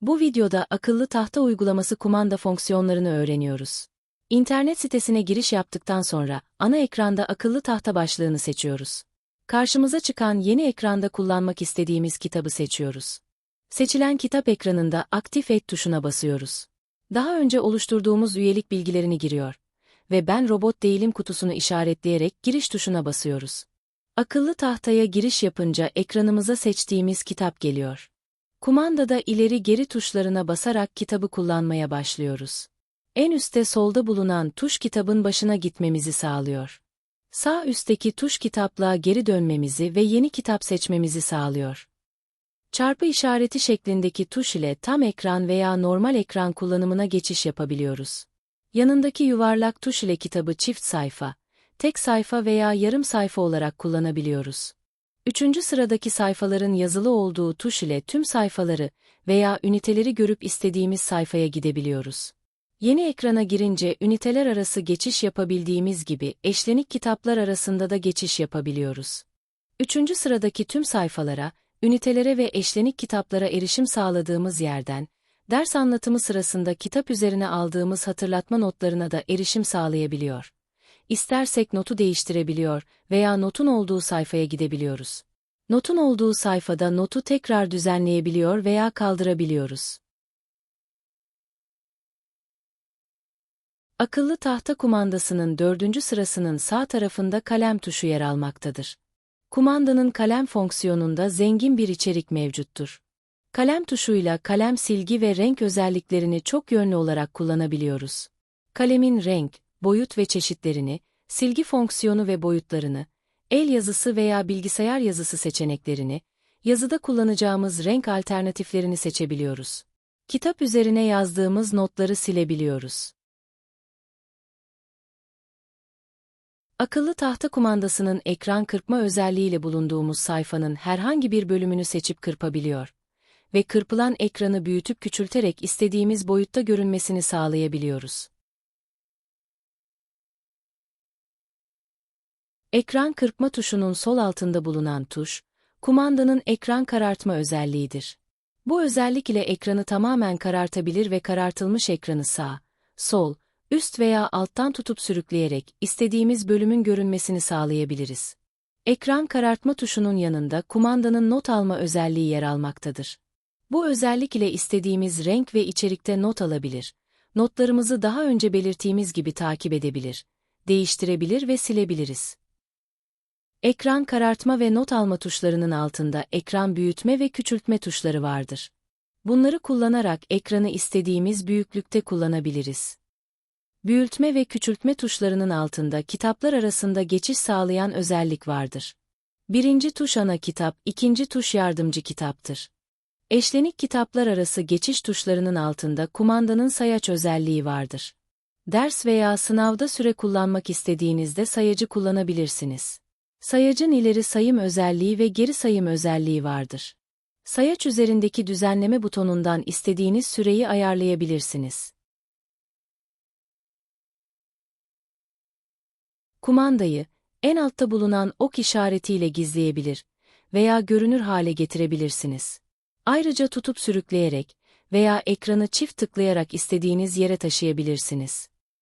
Bu videoda akıllı tahta uygulaması kumanda fonksiyonlarını öğreniyoruz. İnternet sitesine giriş yaptıktan sonra ana ekranda akıllı tahta başlığını seçiyoruz. Karşımıza çıkan yeni ekranda kullanmak istediğimiz kitabı seçiyoruz. Seçilen kitap ekranında Aktif Et tuşuna basıyoruz. Daha önce oluşturduğumuz üyelik bilgilerini giriyor ve ben robot değilim kutusunu işaretleyerek giriş tuşuna basıyoruz. Akıllı tahtaya giriş yapınca ekranımıza seçtiğimiz kitap geliyor. Kumandada ileri geri tuşlarına basarak kitabı kullanmaya başlıyoruz. En üstte solda bulunan tuş kitabın başına gitmemizi sağlıyor. Sağ üstteki tuş kitaplığa geri dönmemizi ve yeni kitap seçmemizi sağlıyor. Çarpı işareti şeklindeki tuş ile tam ekran veya normal ekran kullanımına geçiş yapabiliyoruz. Yanındaki yuvarlak tuş ile kitabı çift sayfa, tek sayfa veya yarım sayfa olarak kullanabiliyoruz. Üçüncü sıradaki sayfaların yazılı olduğu tuş ile tüm sayfaları veya üniteleri görüp istediğimiz sayfaya gidebiliyoruz. Yeni ekrana girince üniteler arası geçiş yapabildiğimiz gibi eşlenik kitaplar arasında da geçiş yapabiliyoruz. Üçüncü sıradaki tüm sayfalara, ünitelere ve eşlenik kitaplara erişim sağladığımız yerden, ders anlatımı sırasında kitap üzerine aldığımız hatırlatma notlarına da erişim sağlayabiliyor. İstersek notu değiştirebiliyor veya notun olduğu sayfaya gidebiliyoruz. Notun olduğu sayfada notu tekrar düzenleyebiliyor veya kaldırabiliyoruz. Akıllı tahta kumandasının dördüncü sırasının sağ tarafında kalem tuşu yer almaktadır. Kumandanın kalem fonksiyonunda zengin bir içerik mevcuttur. Kalem tuşuyla kalem silgi ve renk özelliklerini çok yönlü olarak kullanabiliyoruz. Kalemin renk, boyut ve çeşitlerini, silgi fonksiyonu ve boyutlarını, el yazısı veya bilgisayar yazısı seçeneklerini, yazıda kullanacağımız renk alternatiflerini seçebiliyoruz. Kitap üzerine yazdığımız notları silebiliyoruz. Akıllı tahta kumandasının ekran kırpma özelliğiyle bulunduğumuz sayfanın herhangi bir bölümünü seçip kırpabiliyor ve kırpılan ekranı büyütüp küçülterek istediğimiz boyutta görünmesini sağlayabiliyoruz. Ekran kırpma tuşunun sol altında bulunan tuş, kumandanın ekran karartma özelliğidir. Bu özellik ile ekranı tamamen karartabilir ve karartılmış ekranı sağ, sol, üst veya alttan tutup sürükleyerek istediğimiz bölümün görünmesini sağlayabiliriz. Ekran karartma tuşunun yanında kumandanın not alma özelliği yer almaktadır. Bu özellik ile istediğimiz renk ve içerikte not alabilir. Notlarımızı daha önce belirttiğimiz gibi takip edebilir, değiştirebilir ve silebiliriz. Ekran karartma ve not alma tuşlarının altında ekran büyütme ve küçültme tuşları vardır. Bunları kullanarak ekranı istediğimiz büyüklükte kullanabiliriz. Büyütme ve küçültme tuşlarının altında kitaplar arasında geçiş sağlayan özellik vardır. Birinci tuş ana kitap, ikinci tuş yardımcı kitaptır. Eşlenik kitaplar arası geçiş tuşlarının altında kumandanın sayaç özelliği vardır. Ders veya sınavda süre kullanmak istediğinizde sayacı kullanabilirsiniz. Sayacın ileri sayım özelliği ve geri sayım özelliği vardır. Sayaç üzerindeki düzenleme butonundan istediğiniz süreyi ayarlayabilirsiniz. Kumandayı, en altta bulunan ok işaretiyle gizleyebilir veya görünür hale getirebilirsiniz. Ayrıca tutup sürükleyerek veya ekranı çift tıklayarak istediğiniz yere taşıyabilirsiniz.